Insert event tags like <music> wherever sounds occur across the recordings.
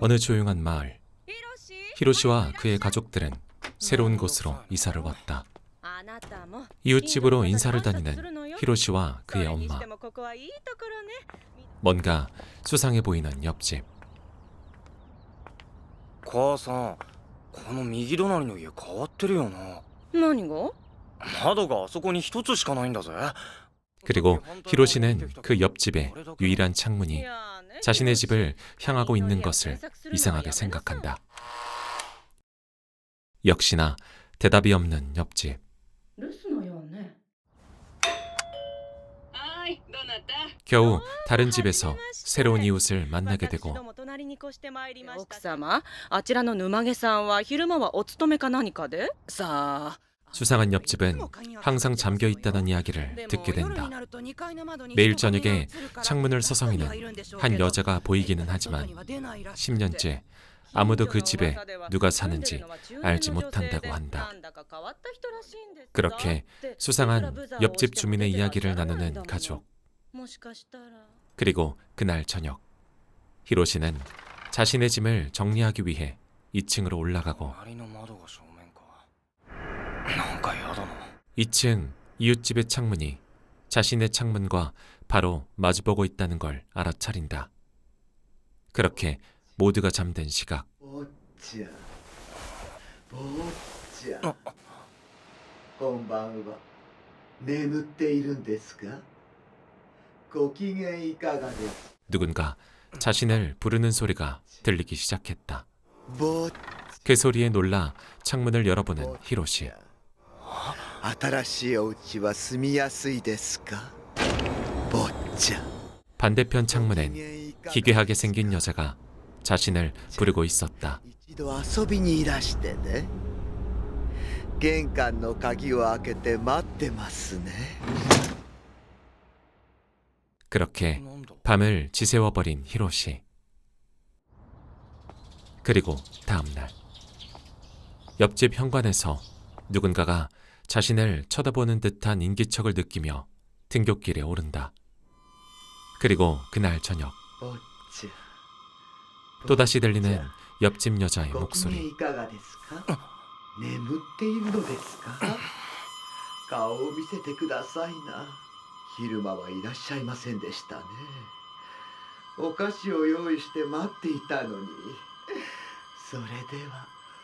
어느 조용한 마을 히로시와 그의 가족들은 새로운 곳으로 이사를 왔다. 이웃집으로 인사를 다니는 히로시와 그의 엄마. 뭔가 수상해 보이는 옆집. 母さんこの右隣の家変わってるよな何が窓があそこに一つしかないんだぜ 그리고 히로시는 그 옆집의 유일한 창문이 자신의 집을 향하고 있는 것을 이상하게 생각한다. 역시나 대답이 없는 옆집. 겨우 다른 집에서 새로운 이웃을 만나게 되고 수상한 옆집은 항상 잠겨 있다는 이야기를 듣게 된다. 매일 저녁에 창문을 서성이는 한 여자가 보이기는 하지만 10년째 아무도 그 집에 누가 사는지 알지 못한다고 한다. 그렇게 수상한 옆집 주민의 이야기를 나누는 가족. 그리고 그날 저녁, 히로시는 자신의 짐을 정리하기 위해 2층으로 올라가고 隣の窓が正面かなんかやだな 2층 이웃집의 창문이 자신의 창문과 바로 마주보고 있다는 걸 알아차린다. 그렇게 모두가 잠든 시각 坊ちゃん坊ちゃんこんばんは眠っているんですかご機嫌いかがです 누군가 자신을 부르는 소리가 들리기 시작했다. 坊 그 소리에 놀라 창문을 열어보는 히로시. 新しいお家は住みやすいですか坊ちゃん 반대편 ご機 창문엔 嫌いかが 기괴하게 생긴 여자가 자신을 부르고 있었다. 一度遊びにいらしてね玄関の鍵を開けて待ってますね 그렇게 なんだ 밤을 지새워버린 히로시. 그리고 다음날 옆집 현관에서 누군가가 자신을 쳐다보는 듯한 인기척을 느끼며 등굣길에 오른다. 그리고 그날 저녁 또다시 들리는 옆집 여자의 목소리. <laughs>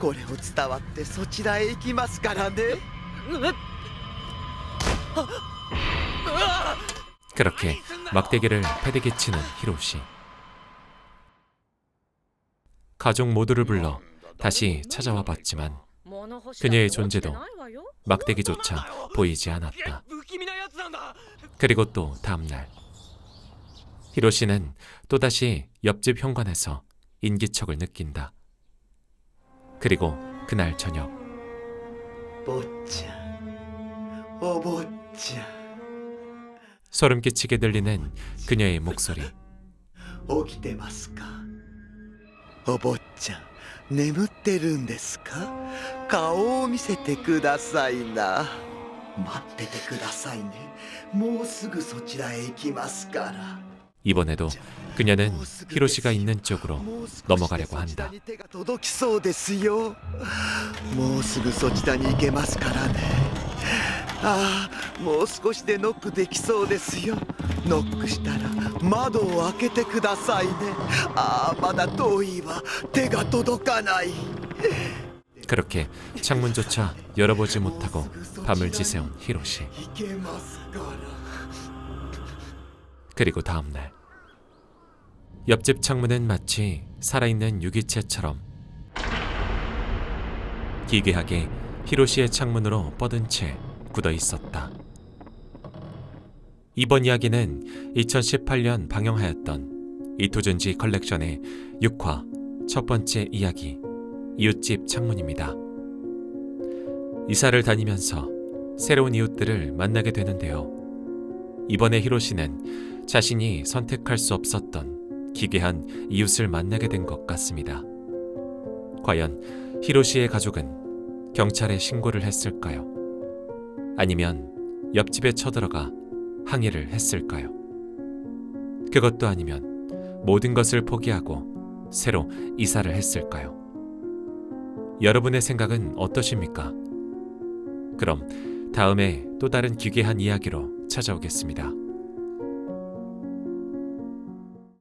これを伝わってそちらへ行きますからね 그렇게 막대기를 패대기 치는 히로시. 가족 모두를 불러 다시 찾아와 봤지만 그녀의 존재도 막대기조차 보이지 않았다. 不気味なやつなんだ 그리고 또 다음날 히로시는 또다시 옆집 현관에서 인기척을 느낀다. 그리고 그날 저녁 坊ちゃんお坊ちゃん 소름 끼치게 들리는 그녀의 목소리. 起きてますかお坊ちゃん眠ってるんですか顔を見せてくださいな待っててくださいねもうすぐそちらへ行きますから 이번에도 그녀는 히로시가 있는 쪽으로 もう少しで 넘어가려고 そちら 한다. に手が届きそうですよもうすぐそちらに行けますからねああもう少しでノックできそうですよノックしたら窓を開けてくださいねああまだ遠いわ手が届かない 그렇게 창문조차 열어보지 못하고 밤을 지새운 히로시. 그리고 다음날 옆집 창문은 마치 살아있는 유기체처럼 기괴하게 히로시의 창문으로 뻗은 채 굳어 있었다. 이번 이야기는 2018년 방영하였던 이토준지 컬렉션의 6화 첫 번째 이야기 이웃집 창문입니다. 이사를 다니면서 새로운 이웃들을 만나게 되는데요. 이번에 히로시는 자신이 선택할 수 없었던 기괴한 이웃을 만나게 된 것 같습니다. 과연 히로시의 가족은 경찰에 신고를 했을까요? 아니면 옆집에 쳐들어가 항의를 했을까요? 그것도 아니면 모든 것을 포기하고 새로 이사를 했을까요? 여러분의 생각은 어떠십니까? 그럼 다음에 또 다른 기괴한 이야기로 찾아오겠습니다.